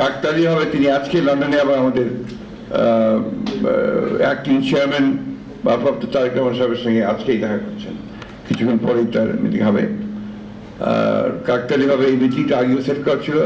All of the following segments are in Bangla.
কাকতালীয়ভাবে তিনি আজকে লন্ডনে আবার আমাদের অ্যাক্টিং চেয়ারম্যান ভারপ্রাপ্ত তারেক রহমান সাহেবের সঙ্গে আজকেই দেখা করছেন। কিছুক্ষণ পরেই তার মিটিং হবে। আর কাকতালীয়ভাবে এই মিটিংটা আগেও সেট করা ছিল।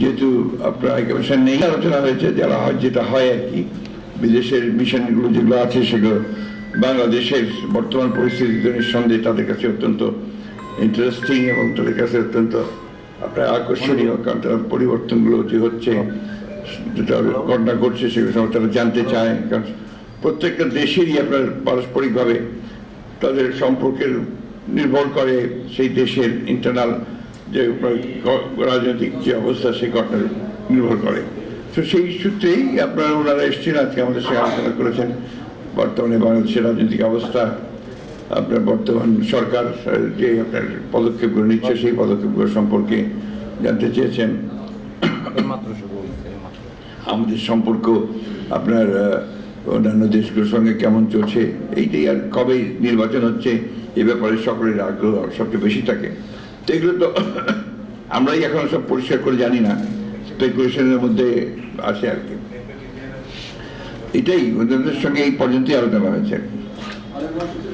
যেহেতু আপনার হাইকমিশন নেই আলোচনা হয়েছে, যারা হয় যেটা হয় আর কি, বিদেশের মিশনগুলো যেগুলো আছে সেগুলো, বাংলাদেশের বর্তমান পরিস্থিতিতে নিঃসন্দেহে তাদের কাছে অত্যন্ত ইন্টারেস্টিং এবং তাদের কাছে অত্যন্ত আপনার আকর্ষণীয়, কারণ পরিবর্তনগুলো যে হচ্ছে, যেটা ঘটনা ঘটছে সেগুলো তারা জানতে চায়। কারণ প্রত্যেকটা দেশেরই আপনার পারস্পরিকভাবে তাদের সম্পর্কের নির্ভর করে সেই দেশের ইন্টারনাল যে রাজনৈতিক যে অবস্থা, সেই ঘটনার নির্ভর করে। তো সেই সূত্রেই আপনারা ওনারা এসেছেন, আজকে আমাদের সঙ্গে আলোচনা করেছেন। বর্তমানে বাংলাদেশের রাজনৈতিক অবস্থা আপনার বর্তমান সরকার যে আপনার পদক্ষেপগুলো নিচ্ছে সেই পদক্ষেপগুলো সম্পর্কে জানতে চেয়েছেন। আমাদের সম্পর্ক আপনার অন্যান্য দেশগুলোর সঙ্গে কেমন চলছে এইটাই আর কবে নির্বাচন হচ্ছে এ ব্যাপারে সকলের আগ্রহ সবচেয়ে বেশি থাকে। তো এগুলো তো আমরাই এখন সব পরিষ্কার করে জানি না স্পেকুলেশনের মধ্যে আসে আর কি। এটাই ওদের সঙ্গে এই পর্যন্তই আলোচনা হয়েছে। আর কি